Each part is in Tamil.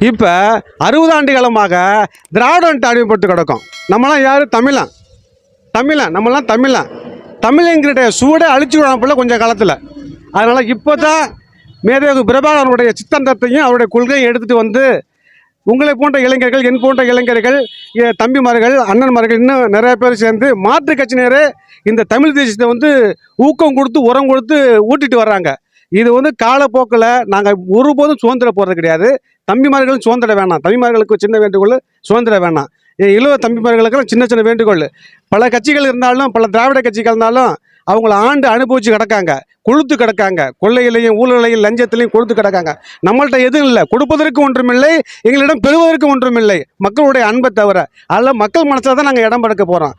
இப்போ அறுபது ஆண்டு காலமாக திராவிடன்ட்டு அடிமைப்பட்டு கிடக்கும். நம்மளாம் யார்? தமிழன். தமிழன். நம்மளாம் தமிழன். தமிழங்கிட்ட சூடை அழிச்சு போல கொஞ்சம் காலத்தில். அதனால் இப்போ தான் மேதகு பிரபாகரனுடைய சித்தந்தத்தையும் அவருடைய கொள்கையும் எடுத்துகிட்டு வந்து உங்களை போன்ற இளைஞர்கள் என் போன்ற இளைஞர்கள் தம்பிமார்கள் அண்ணன்மார்கள் இன்னும் நிறைய பேர் சேர்ந்து மாற்று கட்சியினரே இந்த தமிழ் தேசத்தை வந்து ஊக்கம் கொடுத்து உரம் கொடுத்து ஊட்டிட்டு வர்றாங்க. இது வந்து காலப்போக்கில் நாங்கள் ஒருபோதும் சுதந்திரம் போகிறது கிடையாது. தம்பிமார்களும் சுதந்திரம் வேணாம். தம்பிமார்களுக்கு சின்ன வேண்டுகோள் சுதந்திரம் வேணாம். என் இழுவ தம்பிமார்களுக்கெல்லாம் சின்ன சின்ன வேண்டுகோள். பல கட்சிகள் இருந்தாலும் பல திராவிட கட்சிகள் இருந்தாலும் அவங்கள ஆண்டு அனுபவிச்சு கிடக்காங்க. கொழுத்து கிடக்காங்க. கொள்ளையிலையும் ஊழலையும் லஞ்சத்திலையும் கொழுத்து கிடக்காங்க. நம்மள்ட்ட எதுவும் இல்லை. கொடுப்பதற்கு ஒன்றுமில்லை. எங்களிடம் பெறுவதற்கு ஒன்றுமில்லை. மக்களுடைய அன்பை தவிர. அதில் மக்கள் மனசில் தான் நாங்கள் இடம் படுக்க போகிறோம்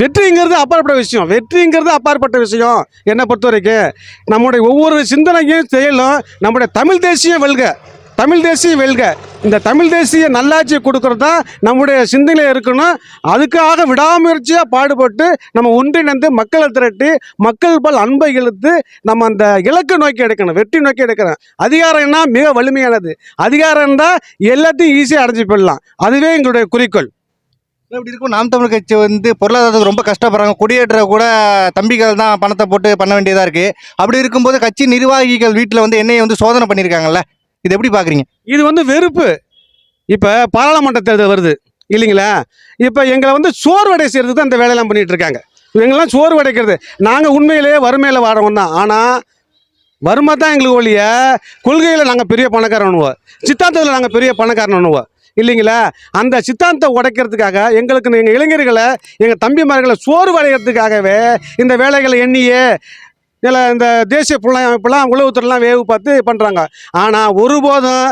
வெற்றிங்கிறது அப்பாற்பட்ட விஷயம். வெற்றிங்கிறது அப்பாற்பட்ட விஷயம். என்னை பொறுத்த வரைக்கும் நம்முடைய ஒவ்வொரு சிந்தனையும் செயலும் நம்முடைய தமிழ் தேசிய வெல்க. தமிழ் தேசிய வெல்க. இந்த தமிழ் தேசிய நல்லாட்சியை கொடுக்கறது தான் நம்முடைய சிந்தனை இருக்கணும். அதுக்காக விடாமுயற்சியாக பாடுபட்டு நம்ம ஒன்றிணைந்து மக்களை திரட்டி மக்கள் பல் அன்பை இழுத்து நம்ம அந்த இலக்கு நோக்கி எடுக்கணும் வெற்றி நோக்கி எடுக்கணும். அதிகாரம்னா மிக வலிமையானது. அதிகாரம் தான் எல்லாத்தையும் ஈஸியாக அடைஞ்சு போயிடலாம். அதுவே எங்களுடைய குறிக்கோள். இப்படி இருக்கும். நாம் தமிழ் கட்சி வந்து பொருளாதாரத்துக்கு ரொம்ப கஷ்டப்படுறாங்க. குடியேற்ற கூட தம்பிகள் தான் பணத்தை போட்டு பண்ண வேண்டியதாக இருக்குது அப்படி இருக்கும்போது கட்சி நிர்வாகிகள் வீட்டில் வந்து என்னையை வந்து சோதனை பண்ணியிருக்காங்கல்ல. இது எப்படி பார்க்குறீங்க? இது வந்து வெறுப்பு. இப்போ பாராளுமன்ற தேர்தல் வருது. இல்லைங்களா? இப்போ எங்களை வந்து சோர்வடை செய்கிறதுக்கு தான் வேலையெல்லாம் பண்ணிகிட்டு இருக்காங்க. சோறு உடைக்கிறது நாங்கள் உண்மையிலேயே வறுமையில் வாடகம் தான். ஆனால் வறுமை தான் எங்களுக்கு ஒழிய கொள்கையில் நாங்கள் பெரிய பணக்காரனுவோம் சித்தாந்தத்தில் நாங்கள் பெரிய பணக்காரனுவோம் இல்லைங்களா? அந்த சித்தாந்தத்தை உடைக்கிறதுக்காக எங்களுக்கு எங்கள் இளைஞர்களை எங்கள் தம்பிமார்களை சோறு சோர்வடைகிறதுக்காகவே இந்த வேலைகளை எண்ணியே இதில் இந்த தேசிய புலனாய் அமைப்பெல்லாம் உளவுத்துறைலாம் வேவு பார்த்து பண்ணுறாங்க ஆனால் ஒருபோதும்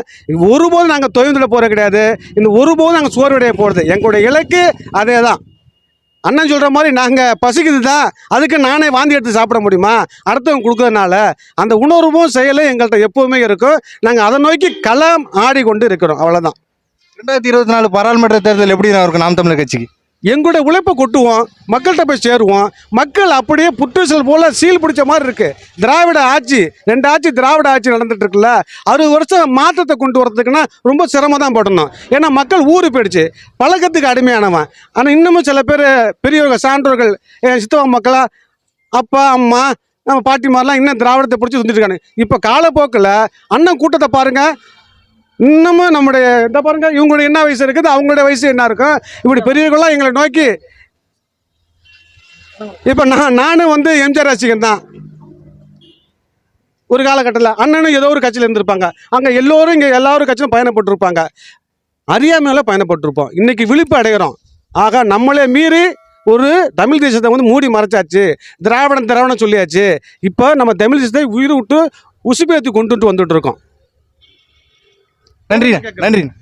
ஒருபோதும் நாங்கள் தொய்ந்துட போகிறது கிடையாது. இந்த ஒருபோதும் நாங்கள் சோர்வடைய போகிறது எங்களுடைய இலக்கு அதே தான் அண்ணன் சொல்கிற மாதிரி நாங்கள் பசிக்குது தான். அதுக்கு நானே வாந்தி எடுத்து சாப்பிட முடியுமா? அடுத்தவங்க கொடுக்கறதுனால அந்த உணர்வும் செயலும் எங்கள்கிட்ட எப்போவுமே இருக்கும். நாங்கள் அதை நோக்கி களம் ஆடிக்கொண்டு இருக்கிறோம். அவ்வளோதான் ரெண்டாயிரத்தி இருபத்தி நாலு பாராளுமன்ற தேர்தல் எப்படி நான் இருக்கும் நாம் தமிழர் கட்சிக்கு? எங்களுடைய உழைப்பை கொட்டுவோம் மக்கள்கிட்ட போய் சேருவோம். மக்கள் அப்படியே புற்றுசல் போல் சீல் பிடிச்ச மாதிரி இருக்குது திராவிட ஆட்சி ரெண்டு ஆட்சி திராவிட ஆட்சி நடந்துட்டு இருக்குல்ல அறுபது வருஷம் மாற்றத்தை கொண்டு வரதுக்குன்னா ரொம்ப சிரமம் தான் படணும். ஏன்னா மக்கள் ஊறி போயிடுச்சு. பழக்கத்துக்கு அடிமையானவன். ஆனால் இன்னமும் சில பேர் பெரியவர்கள் சான்றோர்கள் என் சித்தவா மக்களா அப்பா அம்மா நம்ம பாட்டிமாரெலாம் இன்னும் திராவிடத்தை பிடிச்சி வந்துட்டு இருக்காங்க இப்போ காலப்போக்கில் அண்ணன் கூட்டத்தை பாருங்கள் இன்னமும் நம்முடைய இந்த பாருங்க இவங்களுடைய என்ன வயசு இருக்குது? அவங்களுடைய வயசு என்ன இருக்கும்? இப்படி பெரியவர்கள்லாம் எங்களை நோக்கி இப்போ நான் நானும் வந்து எம்ஜிஆர் ரசிகன் தான். ஒரு காலகட்டத்தில் அண்ணனும் ஏதோ ஒரு கட்சியில் இருந்திருப்பாங்க. அங்கே எல்லோரும் இங்கே எல்லாரும் கட்சியிலும் பயணப்பட்டிருப்பாங்க. அறியாமையில் பயணப்பட்டிருப்போம். இன்னைக்கு விழிப்பு அடைகிறோம். ஆக நம்மளே மீறி ஒரு தமிழ் தேசத்தை வந்து மூடி மறைச்சாச்சு. திராவிடம் திராவிடம் சொல்லியாச்சு. இப்போ நம்ம தமிழ் தேசத்தை உயிர் விட்டு உசுப்பேற்றி கொண்டுட்டு வந்துட்டு இருக்கோம். நன்றிண்ணா நன்றிண்ணா.